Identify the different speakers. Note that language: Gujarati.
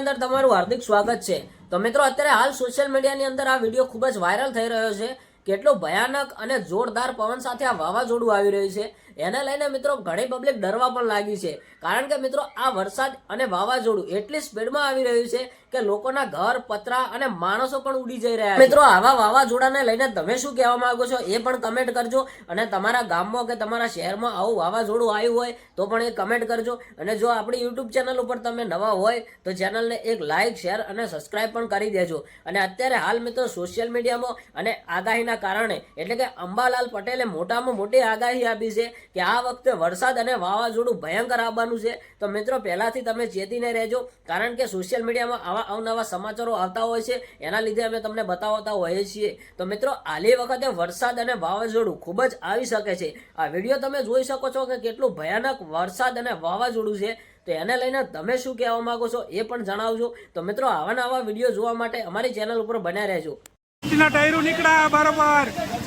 Speaker 1: તમારું હાર્દિક સ્વાગત છે. તો મિત્રો, અત્યારે હાલ સોશિયલ મીડિયાની અંદર આ વીડિયો ખૂબ જ વાયરલ થઈ રહ્યો છે. કેટલો ભયાનક અને જોરદાર પવન સાથે આ વાવાઝોડું આવી રહ્યું છે. એને લઈને મિત્રો ઘણી પબ્લિક ડરવા પણ લાગી છે. કારણ કે મિત્રો, આ વરસાદ અને વાવાઝોડું એટલી સ્પીડમાં આવી રહ્યું છે કે લોકોના ઘર, પતરા અને માણસો પણ ઉડી જઈ રહ્યા મિત્રો, આવા વાવાઝોડાને લઈને તમે શું કહેવા માંગો છો એ પણ કમેન્ટ કરજો અને તમારા ગામમાં કે તમારા શહેરમાં આવું વાવાઝોડું આવ્યું હોય તો પણ એ કમેન્ટ કરજો. અને જો આપણી યુટ્યુબ ચેનલ ઉપર તમે નવા હોય તો ચેનલને એક લાઇક શેર અને સબસ્ક્રાઇબ પણ કરી દેજો. અને અત્યારે હાલ મિત્રો સોશિયલ મીડિયામાં અને આગાહીના કારણે, એટલે કે અંબાલાલ પટેલે મોટામાં મોટી આગાહી આપી છે કે આ વખતે વરસાદ અને વાવાઝોડું ભયંકર આવવાનું છે. તો મિત્રો, પહેલાથી તમે ચેતીને રહેજો, કારણ કે સોશિયલ મીડિયામાં આવા અવનવા સમાચારો આવતા હોય છે. એના લીધે અમે તમને બતાવતા હોઈએ છીએ. તો મિત્રો આલી વખતે વરસાદ અને વાવાઝોડું ખૂબ જ આવી શકે છે. આ વીડિયો તમે જોઈ શકો છો કે કેટલું ભયાનક વરસાદ અને વાવાઝોડું છે. તો એને લઈને તમે શું કહેવા માગો છો એ પણ જણાવજો. તો મિત્રો, આવા નવા વીડિયો જોવા માટે અમારી ચેનલ ઉપર બન્યા રહેજો.
Speaker 2: ટાયરો નીકળ્યા, બરોબર.